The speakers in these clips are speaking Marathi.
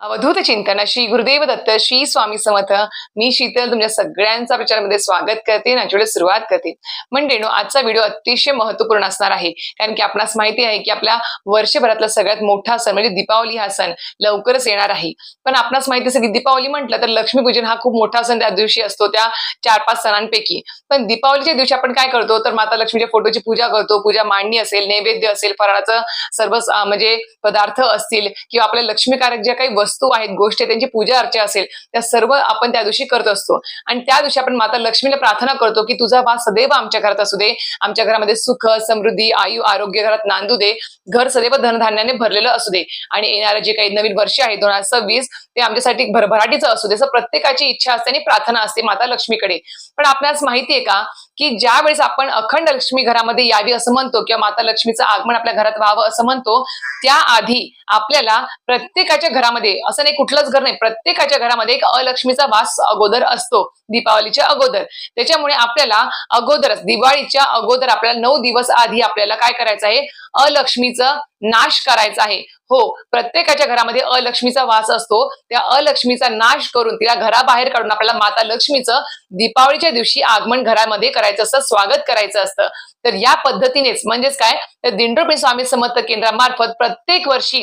अवधूत चिंतन श्री गुरुदेव दत्त श्री स्वामी समर्थ मी शीतल तुमच्या सगळ्यांचा प्रचारामध्ये स्वागत करते नाचवडे सुरुवात करते. म्हणजे आजचा व्हिडिओ अतिशय महत्त्वपूर्ण असणार आहे कारण की आपणास माहिती आहे की आपल्या वर्षभरातला सगळ्यात मोठा सण म्हणजे दीपावली हा सण लवकरच येणार आहे. पण आपणास माहिती असेल की दीपावली म्हटलं तर लक्ष्मीपूजन हा खूप मोठा सण त्या दिवशी असतो त्या चार पाच सणांपैकी. पण दीपावलीच्या दिवशी आपण काय करतो तर माता लक्ष्मीच्या फोटोची पूजा करतो पूजा मांडणी असेल नैवेद्य असेल फराळाचं सर्व म्हणजे पदार्थ असतील किंवा आपल्या लक्ष्मीकारक ज्या काही वस्तू आहेत गोष्टी आहेत, त्यांची पूजा अर्चा असेल त्या सर्व आपण त्या दिवशी करत असतो. आणि त्या दिवशी आपण माता लक्ष्मीला प्रार्थना करतो की तुझा वास सदैव आमच्या घरात असू दे आमच्या घरामध्ये सुख समृद्धी आयु आरोग्य घरात नांदू दे घर सदैव धनधान्याने भरलेलं असू दे. आणि येणारं जे काही नवीन वर्ष आहे दोन हजार सव्वीस ते आमच्यासाठी भरभराटीचं असू दे असं प्रत्येकाची इच्छा असते आणि प्रार्थना असते माता लक्ष्मीकडे. पण आपल्यास माहितीये का की ज्या वेळेस आपण अखंड लक्ष्मी घरामध्ये यावी असं म्हणतो किंवा माता लक्ष्मीचं आगमन आपल्या घरात व्हावं असं म्हणतो त्याआधी आपल्याला प्रत्येकाच्या घरामध्ये असं नाही कुठलंच घर नाही प्रत्येकाच्या घरामध्ये एक अलक्ष्मीचा वास अगोदर असतो दीपावलीच्या अगोदर. त्याच्यामुळे आपल्याला अगोदरच दिवाळीच्या अगोदर आपल्याला नऊ दिवस आधी आपल्याला काय करायचं आहे? अलक्ष्मीचं नाश करायचा आहे. हो प्रत्येकाच्या घरामध्ये अलक्ष्मीचा वास असतो. त्या अलक्ष्मीचा नाश करून तिला घराबाहेर काढून आपल्याला माता लक्ष्मीचं दीपावलीच्या दिवशी आगमन घरामध्ये करायचं असतं स्वागत करायचं असतं. तर या पद्धतीनेच म्हणजेच काय? तर दिंडोरपी स्वामी समर्थ केंद्रामार्फत प्रत्येक वर्षी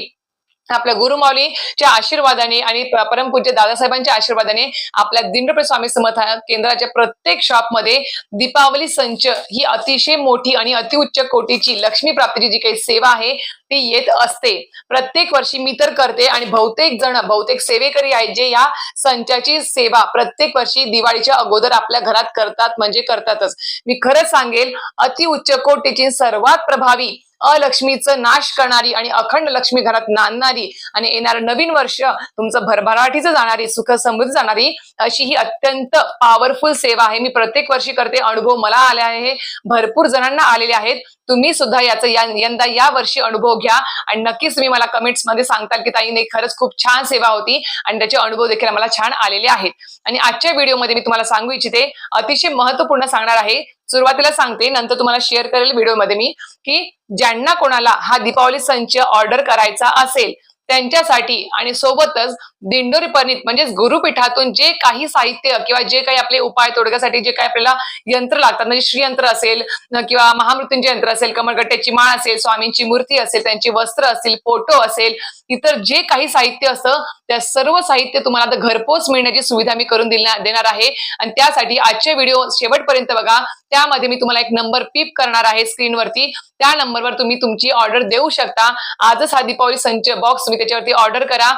आपल्या गुरुमाऊलीच्या आशीर्वादाने आणि परमपूज्य दादासाहेबांच्या आशीर्वादाने आपल्या दिंडप्रे स्वामी समर्थ केंद्राच्या प्रत्येक शॉपमध्ये दीपावली संच ही अतिशय मोठी आणि अतिउच्च कोटीची लक्ष्मी प्राप्तीची जी काही सेवा आहे ती येत असते. प्रत्येक वर्षी मी तर करते आणि बहुतेक जण बहुतेक सेवेकरी आहेत जे या संचाची सेवा प्रत्येक वर्षी दिवाळीच्या अगोदर आपल्या घरात करतात म्हणजे करतातच. मी खरंच सांगेल अतिउच्च कोटीची सर्वात प्रभावी अलक्ष्मीचं नाश करणारी आणि अखंड लक्ष्मी घरात नांदणारी आणि येणारं नवीन वर्ष तुमचं भरभराटीचं जाणारी सुख समृद्धी जाणारी अशी ही अत्यंत पॉवरफुल सेवा आहे. मी प्रत्येक वर्षी करते. अनुभव मला आले आहे. भरपूर जणांना आलेले आहेत. तुम्ही सुद्धा याचा या- यंदा या वर्षी अनुभव घ्या. आणि नक्कीच तुम्ही मला कमेंट्समध्ये सांगताल की ताई नाही खरंच खूप छान सेवा होती आणि त्याचे अनुभव देखील मला छान आलेले आहेत. आणि आजच्या व्हिडिओमध्ये मी तुम्हाला सांगू इच्छिते अतिशय महत्त्वपूर्ण सांगणार आहे सुरुवातीला सांगते नंतर तुम्हाला शेअर करेल व्हिडिओमध्ये मी की ज्यांना कोणाला हा दीपावली संच ऑर्डर करायचा असेल त्यांच्यासाठी आणि सोबतच दिंडोरी पर्णित म्हणजेच गुरुपीठातून जे काही साहित्य किंवा जे काही आपले उपाय तोडग्यासाठी जे काही आपल्याला यंत्र लागतात म्हणजे श्रीयंत्र असेल किंवा महामृत्यूंचे यंत्र असेल कमळगट्ट्याची माळ असेल स्वामींची मूर्ती असेल त्यांची वस्त्र असतील फोटो असेल इतर जे काही साहित्य असतं त्या सर्व साहित्य तुम्हाला आता घरपोच मिळण्याची सुविधा मी करून देणार आहे. आणि त्यासाठी आजचे व्हिडिओ शेवटपर्यंत बघा. त्यामध्ये मी तुम्हाला एक नंबर पिप करणार आहे स्क्रीनवरती. त्या नंबरवर तुम्ही तुमची ऑर्डर देऊ शकता. आजच हा दीपावली संच बॉक्स तुम्ही त्याच्यावरती ऑर्डर करा.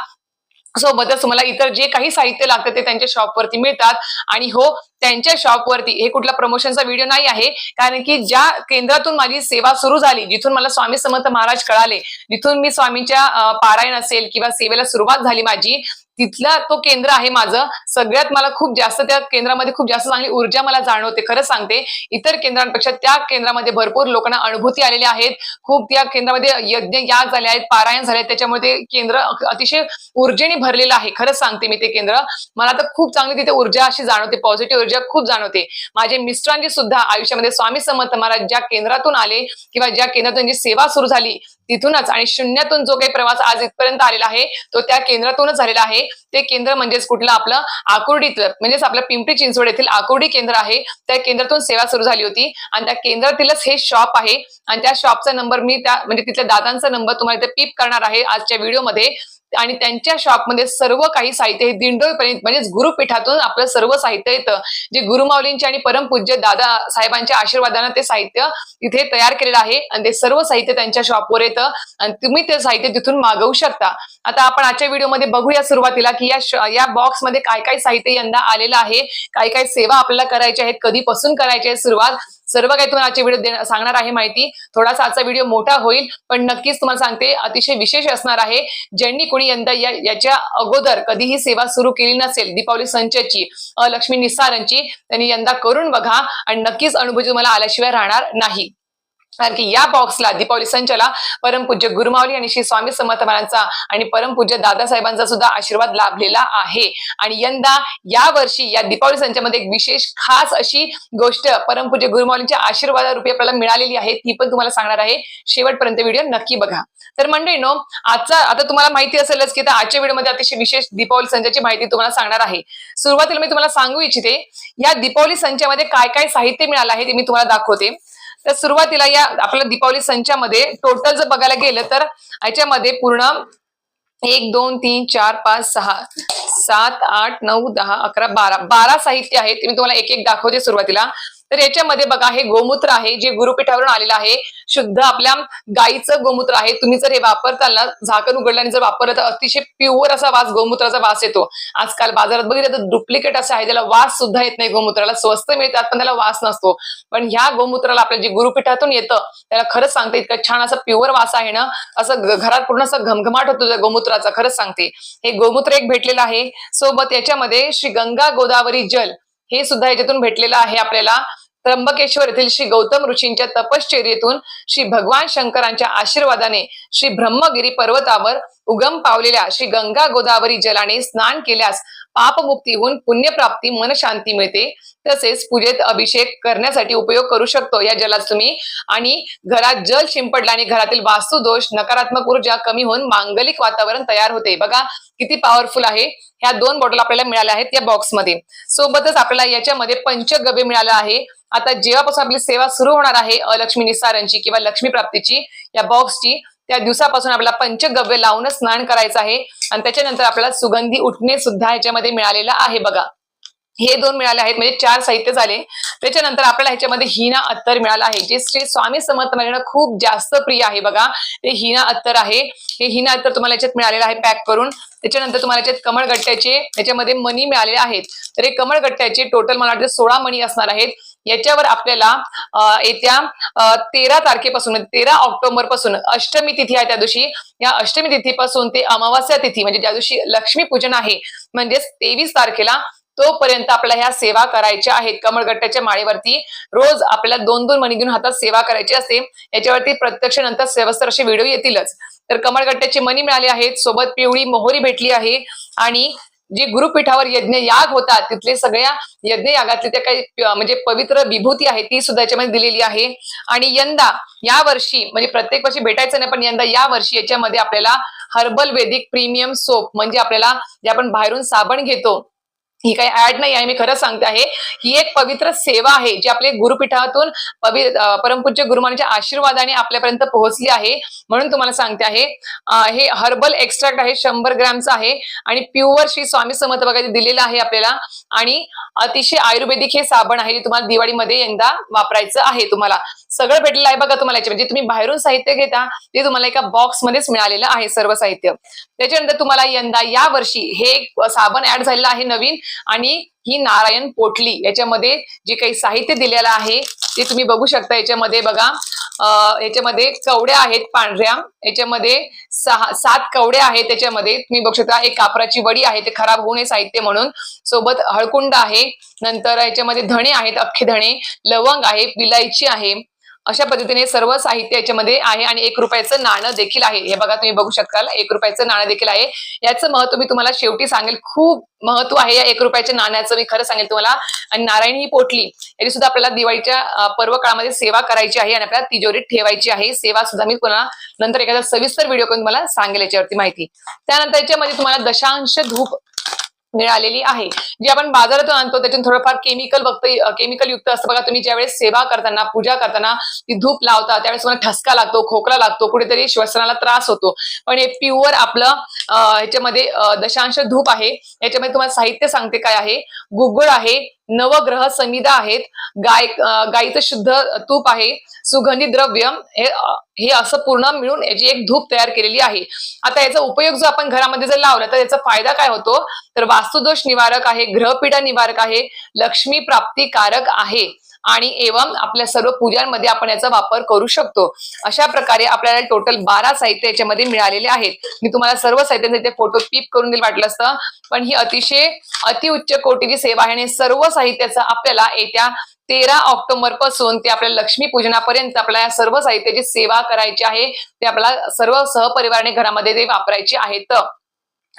सोबतच तुम्हाला इतर जे काही साहित्य लागतं ते त्यांच्या शॉपवरती मिळतात. आणि हो त्यांच्या शॉपवरती हे कुठला प्रमोशनचा व्हिडिओ नाही आहे. कारण की ज्या केंद्रातून माझी सेवा सुरू झाली जिथून मला स्वामी समर्थ महाराज कळाले जिथून मी स्वामींच्या पारायण असेल किंवा सेवेला सुरुवात झाली माझी तिथला तो केंद्र आहे माझं. सगळ्यात मला खूप जास्त त्या केंद्रामध्ये खूप जास्त चांगली ऊर्जा मला जाणवते. खरंच सांगते इतर केंद्रांपेक्षा त्या केंद्रामध्ये भरपूर लोकांना अनुभूती आलेल्या आहेत. खूप त्या केंद्रामध्ये यज्ञ याग झाले आहेत पारायण झाले आहेत. त्याच्यामुळे ते केंद्र अतिशय ऊर्जेने भरलेलं आहे. खरंच सांगते मी ते केंद्र. मला तर खूप चांगली तिथे ऊर्जा अशी जाणवते पॉझिटिव्ह ऊर्जा खूप जाणवते. माझे मिस्टरांची सुद्धा आयुष्यामध्ये स्वामी समर्थ महाराज ज्या केंद्रातून आले किंवा ज्या केंद्रातून जी सेवा सुरू झाली तिथूनच आणि शून्यातून जो काही प्रवास आज इथपर्यंत आलेला आहे तो त्या केंद्रातूनच झालेला आहे. ते केंद्र म्हणजेच कुठलं? आपलं आकुर्डीतलं म्हणजेच आपलं पिंपरी चिंचवड येथील आकुर्डी केंद्र आहे. त्या केंद्रातून सेवा सुरू झाली होती. आणि त्या केंद्रातीलच हे शॉप आहे. आणि त्या शॉपचा नंबर मी त्या म्हणजे तिथल्या दादांचा नंबर तुम्हाला इथे पिप करणार आहे आजच्या व्हिडिओमध्ये आणि त्यांच्या शॉपमध्ये सर्व काही साहित्य हे दिंडोळपर्यंत म्हणजेच गुरुपीठातून आपलं सर्व साहित्य येतं. जे गुरुमाऊलींचे आणि परमपूज्य दादा साहेबांच्या आशीर्वादानं ते साहित्य तिथे तयार केलेलं आहे आणि ते सर्व साहित्य त्यांच्या शॉपवर येतं आणि तुम्ही ते साहित्य तिथून मागवू शकता. आता आपण आजच्या व्हिडिओमध्ये बघूया सुरुवातीला की या या बॉक्समध्ये काय काय साहित्य यंदा आलेलं आहे काय काय सेवा आपल्याला करायच्या आहेत कधीपासून करायची आहे सुरुवात सर्व काही तुम्हाला आजच्या व्हिडिओ सांगणार आहे माहिती. थोडासा आजचा व्हिडिओ मोठा होईल पण नक्कीच तुम्हाला सांगते अतिशय विशेष असणार आहे. ज्यांनी कोणी यंदा या- याच्या अगोदर कधीही सेवा सुरू केली नसेल दीपावली संचची लक्ष्मी निस्सारांची त्यांनी यंदा करून बघा. आणि नक्कीच अनुभूती तुम्हाला आल्याशिवाय राहणार नाही. कारण की या बॉक्सला दीपावली संचाला परमपूज्य गुरुमावली आणि श्री स्वामी समर्थ महाराजांचा आणि परमपूज्य दादासाहेबांचा सुद्धा आशीर्वाद लाभलेला आहे. आणि यंदा या वर्षी या दीपावली संचामध्ये एक विशेष खास अशी गोष्ट परमपूज्य गुरुमावलींच्या आशीर्वादारूपी आपल्याला मिळालेली आहे ती पण तुम्हाला सांगणार आहे. शेवटपर्यंत व्हिडिओ नक्की बघा. तर मंडळीनो आजचा आता तुम्हाला माहिती असेलच की आता आजच्या व्हिडिओमध्ये अतिशय विशेष दीपावली संचाची माहिती तुम्हाला सांगणार आहे. सुरुवातीला मी तुम्हाला सांगू इच्छिते या दीपावली संचामध्ये काय काय साहित्य मिळालं आहे ते मी तुम्हाला दाखवते. तर सुरुवातीला या आपल्या दीपावली संचामध्ये टोटल जर बघायला गेलं तर याच्यामध्ये पूर्ण एक दोन तीन चार पाच सहा सात आठ नऊ दहा अकरा बारा बारा साहित्य आहेत मी तुम्हाला एक एक दाखवते सुरुवातीला. तर याच्यामध्ये बघा हे गोमूत्र आहे जे गुरुपीठावरून आलेलं आहे शुद्ध आपल्या गायीचं गोमूत्र आहे. तुम्ही जर हे वापरताल ना झाकण उघडल्याने जर वापरलं तर अतिशय प्युअर असा वास गोमूत्राचा वास येतो. आजकाल बाजारात बघितलं तर डुप्लिकेट असं आहे त्याला वास सुद्धा येत नाही गोमूत्राला. स्वस्त मिळतात पण त्याला वास नसतो. पण ह्या गोमूत्राला आपल्या जे गुरुपीठातून येतं त्याला खरंच सांगते इतकं छान असं प्युअर वास आहे ना असं घरात पूर्ण असं घमघमाट होतो त्या गोमूत्राचा खरंच सांगते. हे गोमूत्र एक भेटलेलं आहे. सोबत याच्यामध्ये श्री गंगा गोदावरी जल. हे सुद्धा याच्यातून भेटलेलं आहे आपल्याला. त्र्यंबकेश्वर येथील श्री गौतम ऋषींच्या तपश्चर्येतून श्री भगवान शंकरांच्या आशीर्वादाने श्री ब्रह्मगिरी पर्वतावर उगम पावलेल्या श्री गंगा गोदावरी जलाने स्नान केल्यास पापमुक्ती होऊन पुण्यप्राप्ती मनशांती मिळते. तसेच पूजेत अभिषेक करण्यासाठी उपयोग करू शकतो या जलात तुम्ही. आणि घरात जल शिंपडल्याने घरातील वास्तुदोष नकारात्मक ऊर्जा कमी होऊन मांगलिक वातावरण तयार होते. बघा किती पॉवरफुल आहे? ह्या दोन बॉटल आपल्याला मिळाल्या आहेत या बॉक्समध्ये सोबतच आपल्याला याच्यामध्ये पंचगव्य मिळालं आहे. आता जेव्हापासून आपली सेवा सुरू होणार आहे अलक्ष्मी निसारांची किंवा लक्ष्मी प्राप्तीची या बॉक्सची त्या दिवसापासून आपल्याला पंचगव्य लावूनच स्नान करायचं आहे. आणि त्याच्यानंतर आपल्याला सुगंधी उठणे सुद्धा याच्यामध्ये मिळालेलं आहे बघा. हे दोन मिळाले आहेत म्हणजे चार साहित्य झाले. त्याच्यानंतर आपल्याला ह्याच्यामध्ये हिना अत्तर मिळालं आहे जे श्री स्वामी समर्थ महाराजांना खूप जास्त प्रिय आहे बघा. ते हिना अत्तर आहे. हे हिना अत्तर तुम्हाला याच्यात मिळालेलं आहे पॅक करून. त्याच्यानंतर तुम्हाला याच्यात कमळगट्ट्याचे याच्यामध्ये मणी मिळालेले आहेत. तर हे कमळगट्ट्याचे टोटल मला वाटतं सोळा मणी असणार आहेत. याच्यावर आपल्याला येत्या तेरा तारखेपासून म्हणजे तेरा ऑक्टोबरपासून अष्टमी तिथी आहे त्या दिवशी. या अष्टमी तिथीपासून ते अमावास्या तिथी म्हणजे ज्या दिवशी लक्ष्मी पूजन आहे म्हणजेच तेवीस तारखेला तोपर्यंत आपल्याला ह्या सेवा करायच्या आहेत. कमळगट्ट्याच्या माळेवरती रोज आपल्याला दोन दोन मणी घेऊन हातात सेवा करायची असते. याच्यावरती प्रत्यक्ष नंतर सेवस्तर असे व्हिडिओ येतीलच. तर कमळगट्ट्याचे मणी मिळाले आहेत. सोबत पिवळी मोहरी भेटली आहे. आणि जे गुरुपीठावर यज्ञ याग होतात तिथले सगळ्या यज्ञ यागातली त्या काही म्हणजे पवित्र विभूती आहे ती सुद्धा याच्यामध्ये दिलेली आहे. आणि यंदा या वर्षी म्हणजे प्रत्येक वर्षी भेटायचं नाही पण यंदा या वर्षी याच्यामध्ये आपल्याला हर्बल वेदिक प्रीमियम सोप म्हणजे आपल्याला जे आपण बाहेरून साबण घेतो ही काही ऍड नाही आहे मी खरंच सांगते आहे. ही एक पवित्र सेवा आहे जी आपले गुरुपीठातून पवि परमपूज्य गुरुमानीच्या आशीर्वादाने आपल्यापर्यंत पोहोचली आहे. म्हणून तुम्हाला सांगते आहे हे हर्बल एक्स्ट्रॅक्ट आहे शंभर ग्रॅमचं आहे आणि प्युअर श्री स्वामी समर्थ बघायला दिलेलं आहे आपल्याला. आणि अतिशय आयुर्वेदिक हे साबण आहे जे तुम्हाला दिवाळीमध्ये यंदा वापरायचं आहे तुम्हाला. सगळं भेटलेलं आहे बघा तुम्हाला म्हणजे तुम्ही बाहेरून साहित्य घेता ते तुम्हाला एका बॉक्समध्येच मिळालेलं आहे सर्व साहित्य. त्याच्यानंतर तुम्हाला यंदा या वर्षी हे एक साबण ऍड झालेलं आहे नवीन. आणि ही नारायण पोटली याच्यामध्ये जे काही साहित्य दिलेलं आहे ते तुम्ही बघू शकता. याच्यामध्ये बघा याच्यामध्ये कवड्या आहेत पांढऱ्या. याच्यामध्ये सहा सात कवड्या आहेत त्याच्यामध्ये तुम्ही बघू शकता एक कापराची वडी आहे ते खराब होऊ नये साहित्य म्हणून. सोबत हळकुंड आहे. नंतर याच्यामध्ये धणे आहेत अख्खे धणे. लवंग आहे विलायची आहे. अशा पद्धतीने सर्व साहित्य याच्यामध्ये आहे आणि एक रुपयाचं नाणं देखील आहे. हे बघा तुम्ही बघू शकाल. एक रुपयाचं नाणं देखील आहे. याचं महत्त्व मी तुम्हाला शेवटी सांगेल. खूप महत्त्व आहे या एक रुपयाच्या नाण्याचं. मी खरं सांगेल तुम्हाला. आणि नारायण ही पोटली याची सुद्धा आपल्याला दिवाळीच्या पर्व काळामध्ये सेवा करायची आहे आणि आपल्याला तिजोरीत ठेवायची आहे. सेवा सुद्धा मी पुन्हा नंतर एखादा सविस्तर व्हिडिओ करून तुम्हाला सांगेल याच्यावरती माहिती. त्यानंतर याच्यामध्ये तुम्हाला दशांश धूप मिळालेली आहे. जी आपण बाजारातून आणतो त्याच्यात थोडंफार केमिकल बघतो केमिकल युक्त असतं. बघा तुम्ही ज्यावेळेस सेवा करताना पूजा करताना ती धूप लावता त्यावेळेस तुम्हाला ठसका लागतो खोकला लागतो कुठेतरी श्वसनाला त्रास होतो. पण हे प्युअर आपलं ह्याच्यामध्ये दशांश धूप आहे. याच्यामध्ये तुम्हाला साहित्य सांगते काय आहे. गुगुळ आहे. नवग्रह समिधा आहेत. गाय गायीचं शुद्ध तूप आहे. सुगंधी द्रव्य हे हे असं पूर्ण मिळून याची एक धूप तयार केलेली आहे. आता याचा उपयोग जो आपण घरामध्ये जर लावला तर याचा फायदा काय होतो? तर वास्तुदोष निवारक आहे ग्रहपीडा निवारक आहे लक्ष्मी प्राप्ती कारक आहे. आणि एवं आपल्या सर्व पूजांमध्ये आपण याचा वापर करू शकतो. अशा प्रकारे आपल्याला टोटल बारा साहित्य याच्यामध्ये मिळालेले आहेत. मी तुम्हाला सर्व साहित्यांचे ते फोटो टिप करून देईल वाटलं असतं. पण ही अतिशय अतिउच्च कोटीची सेवा आहे आणि सर्व साहित्याचा आपल्याला येत्या तेरा ऑक्टोबरपासून ते आपल्या लक्ष्मी पूजनापर्यंत आपल्याला या सर्व साहित्याची सेवा करायची आहे. ते आपल्याला सर्व सहपरिवाराने घरामध्ये ते वापरायचे आहेत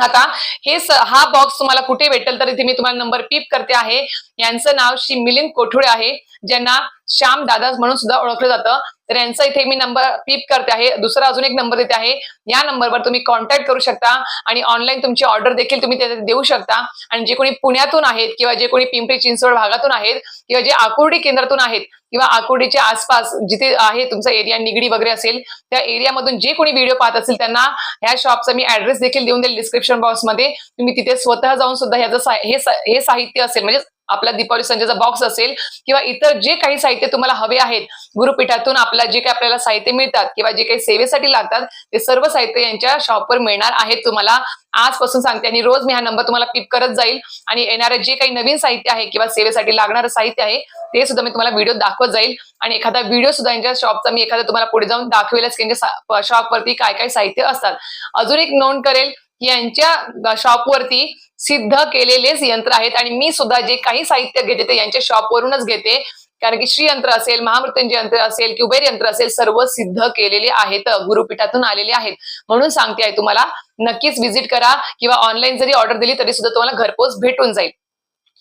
आता हे स- हा बॉक्स तुम्हाला कुठे भेटेल तर इथे मी तुम्हाला नंबर पिप करते आहे. यांचं नाव श्री मिलिंद कोठुळे आहे ज्यांना श्याम दादा म्हणून सुद्धा ओळखलं जातं. तर यांचा इथे मी नंबर पीप करते आहे. दुसरा अजून एक नंबर देते आहे. या नंबरवर तुम्ही कॉन्टॅक्ट करू शकता आणि ऑनलाईन तुमची ऑर्डर देखील तुम्ही त्याच्यात देऊ शकता. आणि जे कोणी पुण्यातून आहेत किंवा जे कोणी पिंपरी चिंचवड भागातून आहेत किंवा जे आकुर्डी केंद्रातून आहेत किंवा आकुर्डीच्या आसपास जिथे आहे तुमचा एरिया निगडी वगैरे असेल त्या एरियामधून जे कोणी व्हिडिओ पाहत असेल त्यांना ह्या शॉपचा मी ऍड्रेस देखील देऊन देईल डिस्क्रिप्शन बॉक्समध्ये तुम्ही तिथे स्वतः जाऊन सुद्धा ह्याचं हे हे साहित्य असेल म्हणजे आपला दीपावली संजयचा बॉक्स असेल किंवा इतर जे काही साहित्य तुम्हाला हवे आहेत गुरुपीठातून आपला जे काही आपल्याला साहित्य मिळतात किंवा जे काही सेवेसाठी लागतात ते सर्व साहित्य यांच्या शॉपवर मिळणार आहेत. तुम्हाला आजपासून सांगते आणि रोज मी हा नंबर तुम्हाला पिक करत जाईल. आणि येणारं जे काही नवीन साहित्य आहे किंवा सेवेसाठी लागणारं साहित्य आहे ते सुद्धा मी तुम्हाला व्हिडिओ दाखवत जाईल. आणि एखादा व्हिडिओ सुद्धा यांच्या शॉपचा मी एखादा तुम्हाला पुढे जाऊन दाखवेलच की यांच्या शॉपवरती काय काय साहित्य असतात. अजून एक नोंद करेल यांच्या शॉपवरती सिद्ध केलेलेच यंत्र आहेत. आणि मी सुद्धा जे काही साहित्य घेते ते यांच्या शॉपवरूनच घेते. कारण की श्रीयंत्र असेल महामृत्युंजय यंत्र असेल कुबेर यंत्र असेल सर्व सिद्ध केलेले आहेत गुरुपीठातून आलेले आहेत. म्हणून सांगते आहे तुम्हाला नक्कीच व्हिजिट करा किंवा ऑनलाईन जरी ऑर्डर दिली तरी सुद्धा तुम्हाला घरपोच भेटून जाईल.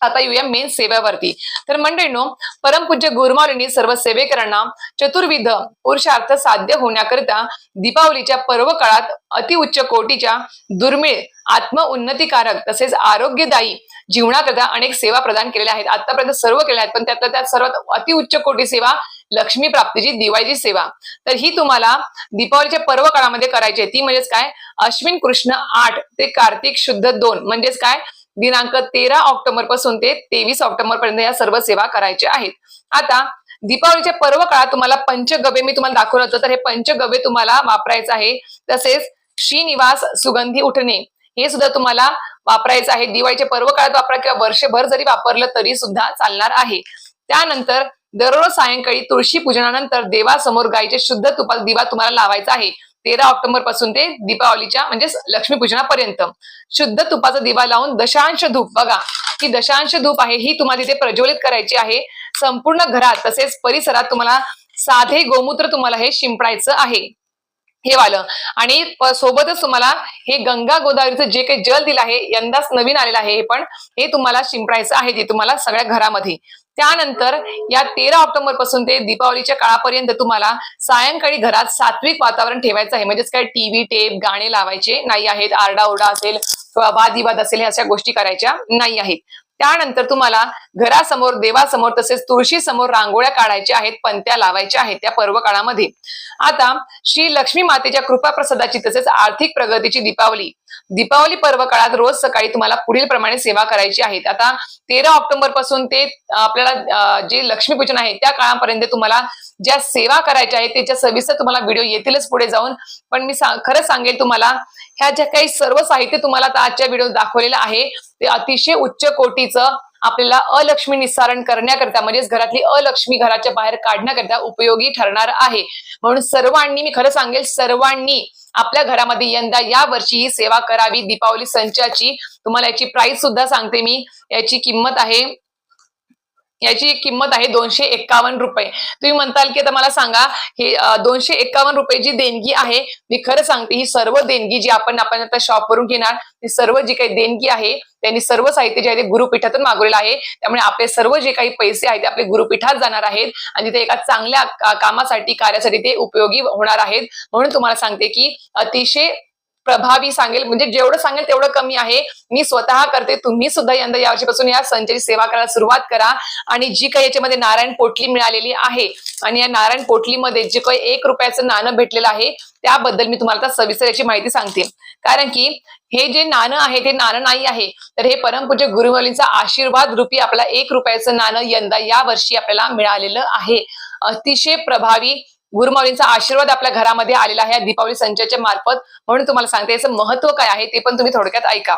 आता येऊया मेन सेवेवरती तर मंडळीनो परमपूज्य गुरुमाऊलींनी सर्व सेवेकरांना चतुर्विध पुरुषार्थ साध्य होण्याकरिता दीपावलीच्या पर्व काळात अतिउच्च कोटीच्या दुर्मिळ आत्म उन्नतीकारक तसेच आरोग्यदायी जीवनाकरिता अनेक सेवा प्रदान केलेल्या आहेत. आतापर्यंत सर्व केल्या आहेत पण त्यातल्या त्यात सर्वात अतिउच्च कोटी सेवा लक्ष्मी प्राप्तीची दिवाळीची सेवा. तर ही तुम्हाला दीपावलीच्या पर्व काळामध्ये करायची आहे. ती म्हणजेच काय? अश्विन कृष्ण आठ ते कार्तिक शुद्ध दोन. म्हणजेच काय? दिनांक तेरा ऑक्टोबरपासून ते तेवीस ऑक्टोबर पर्यंत या सर्व सेवा करायच्या आहेत. आता दीपावलीच्या पर्व काळात तुम्हाला पंचगव्य मी तुम्हाला दाखवलं होतं तर हे पंचगव्य तुम्हाला वापरायचं आहे. तसेच श्रीनिवास सुगंधी उठणे हे सुद्धा तुम्हाला वापरायचं आहे. दिवाळीच्या पर्व काळात वापरा किंवा वर्षभर जरी वापरलं तरी सुद्धा चालणार आहे. त्यानंतर दररोज सायंकाळी तुळशी पूजनानंतर देवासमोर गायीचे शुद्ध तुपात दिवा तुम्हाला लावायचा आहे. तेरा ऑक्टोबरपासून ते दीपावलीच्या म्हणजे लक्ष्मीपूजनापर्यंत. शुद्ध तुपाचा दिवा लावून दशांश धूप. बघा ही दशांश धूप आहे ही तुम्हाला तिथे प्रज्वलित करायची आहे. संपूर्ण घरात तसेच परिसरात तुम्हाला साधे गोमूत्र तुम्हाला हे शिंपडायचं आहे. हे वालं. आणि सोबतच तुम्हाला हे गंगा गोदावरीचं जे काही जल दिलं आहे यंदाच नवीन आलेलं आहे हे पण हे तुम्हाला शिंपडायचं आहे ते तुम्हाला सगळ्या घरामध्ये. त्यानंतर या तेरा ऑक्टोबरपासून ते दीपावलीच्या काळापर्यंत तुम्हाला सायंकाळी घरात सात्विक वातावरण ठेवायचं आहे. म्हणजेच काय टीव्ही टेप गाणे लावायचे नाही आहेत. आरडाओरडा असेल किंवा वादविवाद असेल ह्या अशा गोष्टी करायच्या नाही आहेत. त्यानंतर तुम्हाला घरासमोर देवासमोर तसेच तुळशी समोर रांगोळ्या काढायच्या आहेत पंत्या लावायच्या आहेत त्या पर्व काळामध्ये आता श्री लक्ष्मी मातेच्या कृपा प्रसादाची तसेच आर्थिक प्रगतीची दीपावली दीपावली पर्व काळात रोज सकाळी तुम्हाला पुढील प्रमाणे सेवा करायची आहेत आता तेरा ऑक्टोबरपासून ते आपल्याला जे लक्ष्मीपूजन आहे त्या काळापर्यंत तुम्हाला ज्या सेवा करायच्या आहेत त्याच्या सविस्तर तुम्हाला व्हिडिओ येतीलच पुढे जाऊन. पण मी सा, खरं सांगेल तुम्हाला ह्या ज्या काही सर्व साहित्य तुम्हाला आता आजच्या व्हिडिओ दाखवलेलं आहे ते अतिशय उच्च कोटीचं आपल्याला अलक्ष्मी निस्सारण करण्याकरता म्हणजेच घरातली अलक्ष्मी घराच्या बाहेर काढण्याकरता उपयोगी ठरणार आहे. म्हणून सर्वांनी मी खरं सांगेल सर्वांनी आपल्या घरामध्ये यंदा या वर्षी ही सेवा करावी. दीपावली संचाची तुम्हाला याची प्राइस सुद्धा सांगते मी. याची किंमत आहे याची किंमत आहे दोनशे एक्कावन्न रुपये. तुम्ही म्हणताल की आता मला सांगा हे दोनशे एक्कावन्न रुपये जी देणगी आहे मी खरं सांगते ही सर्व देणगी जी आपण आपण आता शॉपवरून घेणार ती सर्व जी काही देणगी आहे त्यांनी सर्व साहित्य जे आहे ते गुरुपीठातून मागवलेलं आहे. त्यामुळे आपले सर्व जे काही पैसे आहेत ते आपले गुरुपीठात जाणार आहेत आणि ते एका चांगल्या कामासाठी कार्यासाठी ते उपयोगी होणार आहेत. म्हणून तुम्हाला सांगते की अतिशय प्रभावी सांगेल. म्हणजे जेवढं सांगेल तेवढं कमी आहे. मी स्वतः करते. तुम्ही सुद्धा यंदा या वर्षीपासून या संचाची सेवा करायला सुरुवात करा. आणि जी काही याच्यामध्ये नारायण पोटली मिळालेली आहे आणि या नारायण पोटलीमध्ये जे काही एक रुपयाचं नाणं भेटलेलं आहे त्याबद्दल मी तुम्हाला सविस्तर याची माहिती सांगते. कारण की हे जे नाणं आहे ते नाणं नाही आहे तर हे परमपूज्य गुरुमौलींचा आशीर्वाद रूपी आपल्याला एक रुपयाचं नाणं यंदा या वर्षी आपल्याला मिळालेलं आहे. अतिशय प्रभावी गुरुमाऊलींचा आशीर्वाद आपल्या घरामध्ये आलेला आहे. दीपावली संचाच्या मार्फत. म्हणून तुम्हाला सांगते याचं महत्त्व काय आहे ते पण तुम्ही थोडक्यात ऐका.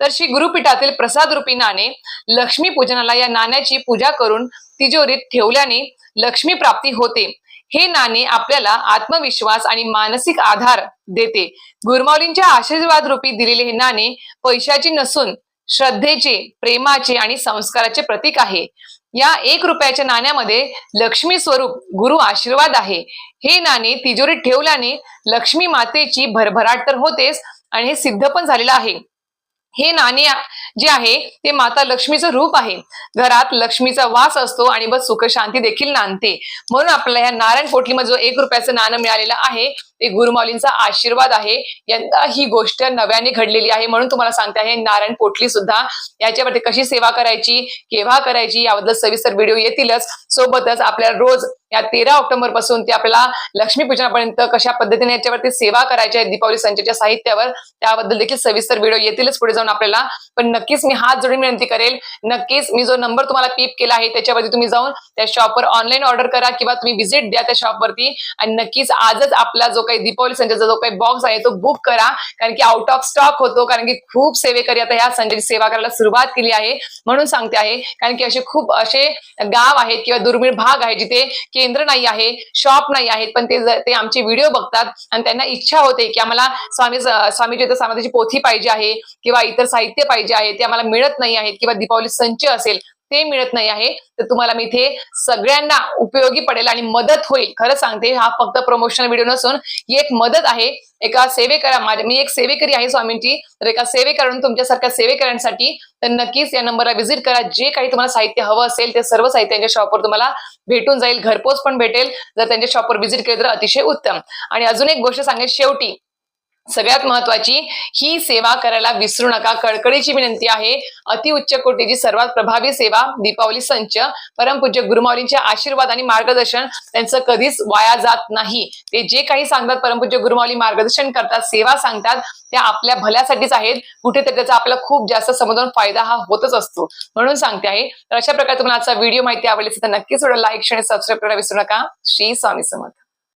तर श्री गुरुपीठातील प्रसाद रूपी नाणे लक्ष्मी पूजनाला या नाण्याची पूजा करून तिजोरीत ठेवल्याने लक्ष्मी प्राप्ती होते. हे नाणे आपल्याला आत्मविश्वास आणि मानसिक आधार देते. गुरुमाऊलींच्या आशीर्वाद रूपी दिलेले हे नाणे पैशाचे नसून श्रद्धेचे प्रेमाचे आणि संस्काराचे प्रतीक आहे. या एक रुपयाच्या नाण्यामध्ये लक्ष्मी स्वरूप गुरु आशीर्वाद आहे. हे नाणे तिजोरीत ठेवल्याने लक्ष्मी मातेची भरभराट तर होतेच आणि हे सिद्ध पण झालेलं आहे. हे नाणे जे आहे ते माता लक्ष्मीचं रूप आहे. घरात लक्ष्मीचा वास असतो आणि बस सुख शांती देखील नांदते. म्हणून आपल्याला ह्या नारायण पोटलीमध्ये जो एक रुपयाचं नाणं मिळालेलं आहे ते गुरुमाऊलींचा आशीर्वाद आहे. यंदा ही गोष्ट नव्याने घडलेली आहे म्हणून तुम्हाला सांगते आहे नारायण पोटली सुद्धा याच्यावरती कशी सेवा करायची केव्हा करायची याबद्दल सविस्तर व्हिडिओ येतीलच. सोबतच आपल्याला रोज या तेरा ऑक्टोबरपासून ते आपल्याला लक्ष्मीपूजनापर्यंत कशा पद्धतीने याच्यावरती सेवा करायच्या आहे दीपावली संचेच्या साहित्यावर त्याबद्दल देखील सविस्तर व्हिडिओ येतीलच पुढे जाऊन आपल्याला. पण नक्कीच मी हात जोडून विनंती करेल. नक्कीच मी जो नंबर तुम्हाला पीप केला आहे त्याच्यावरती तुम्ही जाऊन त्या शॉपवर ऑनलाईन ऑर्डर करा किंवा तुम्ही व्हिजिट द्या त्या शॉपवरती आणि नक्कीच आजच आपला जो काही दीपावली संचाचा जो काही बॉक्स आहे तो बुक करा. कारण की आउट ऑफ स्टॉक होतो कारण की खूप सेवेकरी आता ह्या संचाची सेवा करायला सुरुवात केली आहे. म्हणून सांगते आहे कारण की असे खूप असे गाव आहेत किंवा दुर्मिळ भाग आहे जिथे केंद्र नाही आहे शॉप नाही आहेत पण ते आमचे व्हिडिओ बघतात. आणि त्यांना इच्छा होते की आम्हाला स्वामी स्वामीची तर पोथी पाहिजे आहे किंवा इतर साहित्य पाहिजे आहे. ते आम्हाला मिळत नाही आहेत किंवा दीपावली संच असेल ते मिळत नाही आहे तर तुम्हाला मी इथे सगळ्यांना उपयोगी पडेल आणि मदत होईल. खरं सांगते हा फक्त प्रमोशनल व्हिडिओ नसून ही एक मदत आहे. एका सेवेकरा माझ्या मी एक सेवेकरी आहे स्वामींची. तर एका सेवेकरांनी तुमच्यासारख्या सेवेकऱ्यांसाठी तर नक्कीच या नंबरला व्हिजिट करा. जे काही तुम्हाला साहित्य हवं असेल ते सर्व साहित्य त्यांच्या शॉपवर तुम्हाला भेटून जाईल. घरपोच पण भेटेल. जर त्यांच्या शॉपवर व्हिजिट केली तर अतिशय उत्तम. आणि अजून एक गोष्ट सांगेल शेवटी सगळ्यात महत्वाची ही सेवा करायला विसरू नका. कळकळीची विनंती आहे. अतिउच्च कोटीची सर्वात प्रभावी सेवा दीपावली संच परमपूज्य गुरुमाऊलींचे आशीर्वाद आणि मार्गदर्शन त्यांचं कधीच वाया जात नाही. ते जे काही सांगतात परमपूज्य गुरुमाऊली मार्गदर्शन करतात सेवा सांगतात त्या आपल्या भल्यासाठीच आहेत. कुठेतरी त्याचा आपला खूप जास्त समजावून फायदा हा होतच असतो. म्हणून सांगते आहे तर अशा प्रकारे तुम्हाला आजचा व्हिडिओ माहिती आवडली तर नक्कीच लाईक आणि सबस्क्राईब करायला विसरू नका. श्री स्वामी समर्थ.